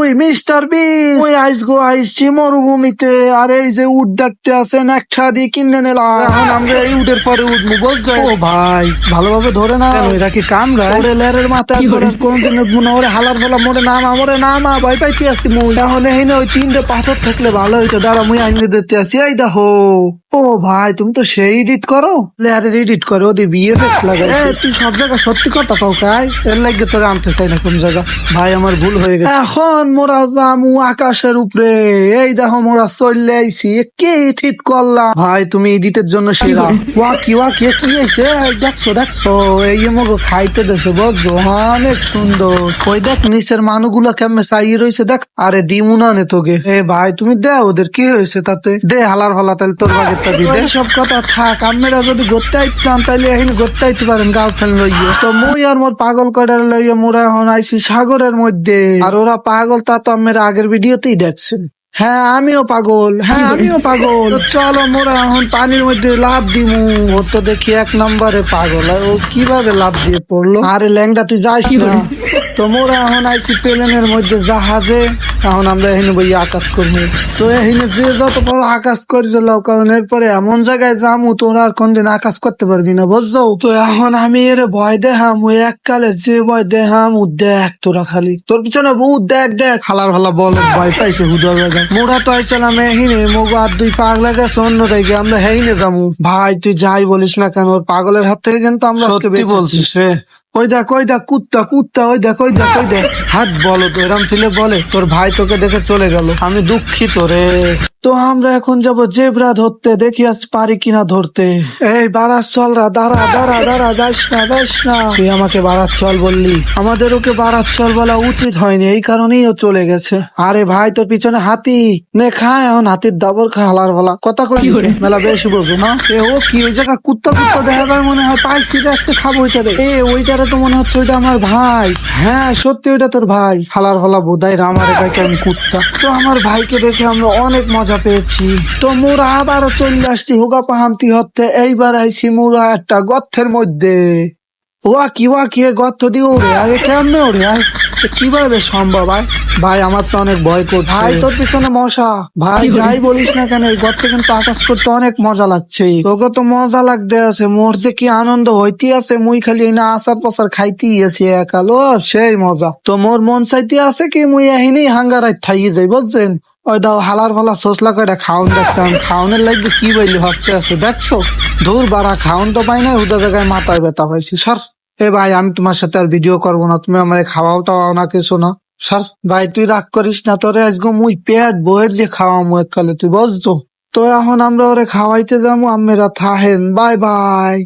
মুই মিস্টার বিস। মুই আইস গো আইসছি মরুভূমিতে আর এই যে উট দেখতে আছেন একটা দিয়ে কিনে নিলাম। এখন আমরা এই উটের পরে উঠবো বুঝছ? ও ভাই ভালোভাবে ধরে না এটা কি কামড়া ওরে লেরের কোনদিন উঠবো না ওরে হালার ফেলা মোরে নামা মোরে নামা ভয় পাইতে মুই। এখন এইনে ওই তিনটে পাথর থাকলে ভালো হইতো। দাঁড়া মুই আইনে দিতে আসি এই দেখো। ও ভাই তুমি তো সেই এডিট করো? লেয়ারের এডিট করো ওদের বিএফএক্স লাগাই তুই সব জায়গায় সত্যি কথা কাউ কাই? এর লাগে তোরে আনতে চাই না কোন জায়গা। ভাই আমার ভুল হয়ে গেছে। এখন মোরা জামু আকাশের উপরে। এই দেখো মোরা চলে আইছি। কে ঠিক করলাম ভাই তুমি এডিটের জন্য সেরা। ওয়া কি ওয়া কি হয়েছে দেখছ দেখছ? এই মগো খাইতে দেশে বুঝছ অনেক সুন্দর। ওই দেখ নিচের মানুগুলো কেমনে চাইয়ে রয়েছে দেখ। আরে দিমু না নে তোকে। এ ভাই তুমি দে ওদের কি হয়েছে তাতে? দে হালার ফালা তাহলে তোর বাগেরটা দি। দে সব কথা থাক আপনারা যদি ঘুরতে আইতেন তাহলে এখানে ঘুরতে আইতে পারেন গার্লফ্রেন্ড লইয়ে। তো মুই আর মোর পাগল কয়টার লইয়ে মোরা এখন আইছি সাগরের মধ্যে। আর ওরা পাগল তা তো আমার আগের ভিডিওতেই দেখছেন। হ্যাঁ আমিও পাগল হ্যাঁ আমিও পাগল। চলো মোরা এখন পানির মধ্যে লাভ দিমু। ও তো দেখি এক নম্বরে পাগল। আর ও কীভাবে লাভ দিয়ে পড়ল? আরে ল্যাংটা তুই যাস না। তো মোরা এখন আইছি প্লেনের মধ্যে জাহাজে এখন আমরা এখানে বই আকাশ করব। তো এখানে যে যত বড় আকাশ করে দিল কারণ এরপরে এমন জায়গায় যামু তোরা আর কোনদিন আকাশ করতে পারবি না বুঝছ? তো এখন আমি এর ভয় দেখাম ওই এককালে যে ভয় দেখাম ও দেখ তোরা খালি। তোর পিছনে বউ দেখ দেখ। হালার হালা বল ভয় পাইছে হুদা জায়গায়। মোরা তো আইছিলাম এহিনে মগু আর দুই পাগলা গেছে অন্য দিকে আমরা হেইনে যামু। ভাই তুই যাই বলিস না কেন ওর পাগলের হাত থেকে কিন্তু আমরা সত্যি বলছিস রে। ওই দেখ ওই দেখ কুত্তা কুত্তা ওই দেখ ওই দেখ ওই দেখ। হাত বলো তো এরম ফিলে বলে তোর ভাই তোকে দেখে চলে গেল। আমি দুঃখিত রে। তো আমরা এখন যাব জেবরা ধরতে দেখি আজ পারি কিনা ধরতে। এই বারাস চল রা দাঁড়া দাঁড়া দাঁড়া যাইস না যাইস না। তুই আমাকে বারাত চল বললি। আমাদের ওকে বারাত চল বলা উচিত হয়নি এই কারণেই ও চলে গেছে। আরে ভাই তোর পিছনে হাতি। নে খায় এখন হাতির দাবর খা হালার বলা কথা কই? মেলা বেশি বোঝো না এ ও কি ওই জায়গা কুত্তা কুত্তা দেখা যায় মনে হয় পাইছি রে, আজকে খাব ওইটারে এ তো মনে হচ্ছে ওইটা আমার ভাই। হ্যাঁ সত্যি ওইটা তোর ভাই। হালার হলা বোধাই রামারে ভাই কেমন কুত্তা। তো আমার ভাইকে দেখে আমরা অনেক মজা পেয়েছি। তো মোরা আবারও চলে আসছি হুগা পাহামতি হতে এইবার আইছি মোরা একটা গর্থের মধ্যে। ওয়া কি ওয়া কি এ গর্ত দিয়ে ওরে আগে কেমনে ওরে আয় কীভাবে সম্ভব? ভাই ভাই আমার তো অনেক ভয় করছে। ভাই তোর পিছনে মশা। ভাই যাই বলিস না কেন এই গর্তে কিন্তু আকাশ করতে অনেক মজা লাগছে। তোকে তো মজা লাগতে আছে মোর যে কি আনন্দ হইতে আছে মুই খালি এই না আসার পাসার খাইতেই আছি একালো সেই মজা। তো মোর মন চাইতে আছে কি মুই এহিনি হাঙ্গারাই থাইয়ে যাই বুঝছেন? ওই দাও হালার ফালা সোসলা করে খাওন দেখতাম। খাওনের লাগবে কি বইলি ভাবতে আছে? দেখছ? দূর বাড়া, খাওন তো পাই না হুদা জায়গায় মাথায় ব্যথা হয়েছে সর এ ভাই, আমি তোমার সাথে আর ভিডিও করব না। তুমি আমার খাওয়াও টাওয়াও না, কিছু না। সর ভাই, তুই রাগ করিস না, তোরে আজকে মুই পেট বইয়ের দিয়ে খাওয়ামু এককালে, তুই বুঝছ? তো এখন আমরা ওরে খাওয়াইতে যাব আমরা থাহেন। Bye bye.